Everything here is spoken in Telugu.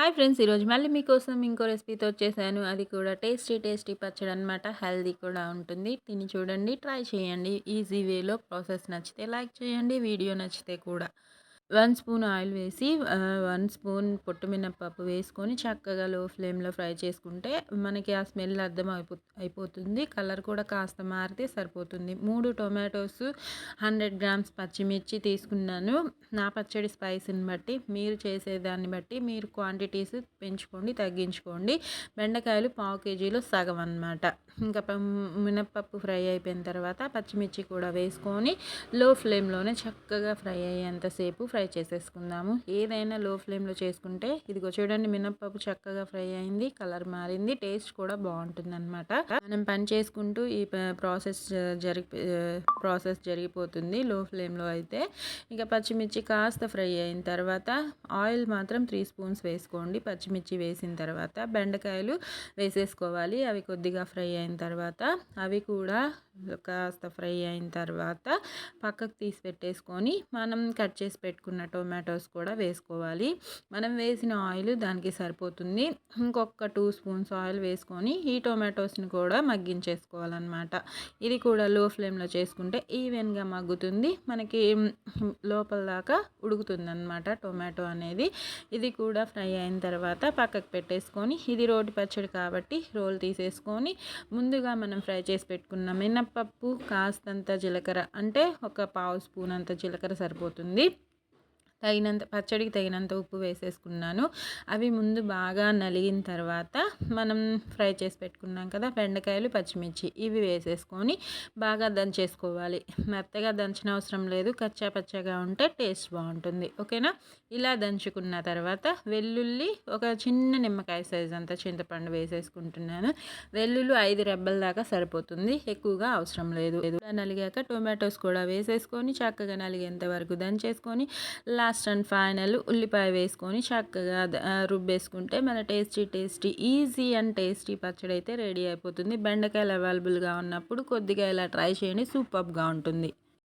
హాయ్ ఫ్రెండ్స్ ఈరోజు మళ్ళీ మీకోసం ఇంకో రెసిపీతో వచ్చేసాను. అది కూడా టేస్టీ టేస్టీ పచ్చడి అనమాట హెల్దీ కూడా ఉంటుంది. తిని చూడండి ట్రై చేయండి. ఈజీ వేలో ప్రాసెస్ నచ్చితే లైక్ చేయండి వీడియో నచ్చితే కూడా. వన్ స్పూన్ ఆయిల్ వేసి వన్ స్పూన్ పొట్టుమినప్పప్పు వేసుకొని చక్కగా లో ఫ్లేమ్లో ఫ్రై చేసుకుంటే మనకి ఆ స్మెల్ అర్థం అయిపో అయిపోతుంది. కలర్ కూడా కాస్త మారితే సరిపోతుంది. మూడు టొమాటోస్ హండ్రెడ్ గ్రామ్స్ పచ్చిమిర్చి తీసుకున్నాను. నా పచ్చడి స్పైసీని బట్టి మీరు చేసేదాన్ని బట్టి మీరు క్వాంటిటీస్ పెంచుకోండి తగ్గించుకోండి. బెండకాయలు పావు కేజీలో సగం అనమాట ఇంకా మినప్పప్పు ఫ్రై అయిపోయిన తర్వాత పచ్చిమిర్చి కూడా వేసుకొని లో ఫ్లేమ్లోనే చక్కగా ఫ్రై అయ్యేంతసేపు ఫ్రై ఫ్రై చేసేసుకుందాము. ఏదైనా లో ఫ్లేమ్లో చేసుకుంటే ఇదిగో చూడండి మినప్పప్పు చక్కగా ఫ్రై అయింది కలర్ మారింది టేస్ట్ కూడా బాగుంటుంది అనమాట మనం పని చేసుకుంటూ ఈ ప్రాసెస్ జరిగి ప్రాసెస్ జరిగిపోతుంది లో ఫ్లేమ్లో అయితే. ఇక పచ్చిమిర్చి కాస్త ఫ్రై అయిన తర్వాత ఆయిల్ మాత్రం త్రీ స్పూన్స్ వేసుకోండి. పచ్చిమిర్చి వేసిన తర్వాత బెండకాయలు వేసేసుకోవాలి. అవి కొద్దిగా ఫ్రై అయిన తర్వాత అవి కూడా కాస్త ఫ్రై అయిన తర్వాత పక్కకు తీసి పెట్టేసుకొని మనం కట్ చేసి పెట్టుకున్న టొమాటోస్ కూడా వేసుకోవాలి. మనం వేసిన ఆయిల్ దానికి సరిపోతుంది. ఇంకొక టూ స్పూన్స్ ఆయిల్ వేసుకొని ఈ టొమాటోస్ని కూడా మగ్గించేసుకోవాలన్నమాట. ఇది కూడా లో ఫ్లేమ్లో చేసుకుంటే ఈవెన్గా మగ్గుతుంది. మనకి లోపల దాకా ఉడుకుతుందన్నమాట టొమాటో అనేది. ఇది కూడా ఫ్రై అయిన తర్వాత పక్కకు పెట్టేసుకొని ఇది రోటి పచ్చడి కాబట్టి రోల్ తీసేసుకొని ముందుగా మనం ఫ్రై చేసి పెట్టుకున్న మినప్పప్పు కాస్తంత జీలకర్ర అంటే ఒక పావు స్పూన్ అంత జీలకర్ర సరిపోతుంది. తగినంత పచ్చడికి తగినంత ఉప్పు వేసేసుకున్నాను. అవి ముందు బాగా నలిగిన తర్వాత మనం ఫ్రై చేసి పెట్టుకున్నాం కదా బెండకాయలు పచ్చిమిర్చి ఇవి వేసేసుకొని బాగా దంచేసుకోవాలి. మెత్తగా దంచిన అవసరం లేదు కచ్చా పచ్చగా ఉంటే టేస్ట్ బాగుంటుంది. ఓకేనా? ఇలా దంచుకున్న తర్వాత వెల్లుల్లి ఒక చిన్న నిమ్మకాయ సైజ్ అంతా చింతపండు వేసేసుకుంటున్నాను. వెల్లుల్లి ఐదు రెబ్బల దాకా సరిపోతుంది ఎక్కువగా అవసరం లేదు. నలిగాక టొమాటోస్ కూడా వేసేసుకొని చక్కగా నలిగేంత వరకు దంచేసుకొని లా లాస్ట్ అండ్ ఫైనల్ ఉల్లిపాయ వేసుకొని చక్కగా రుబ్బేసుకుంటే మన tasty tasty easy and tasty పచ్చడి అయితే రెడీ అయిపోతుంది. బెండకాయలు అవైలబుల్గా ఉన్నప్పుడు కొద్దిగా ఇలా ట్రై చేయండి సూపర్గా ఉంటుంది.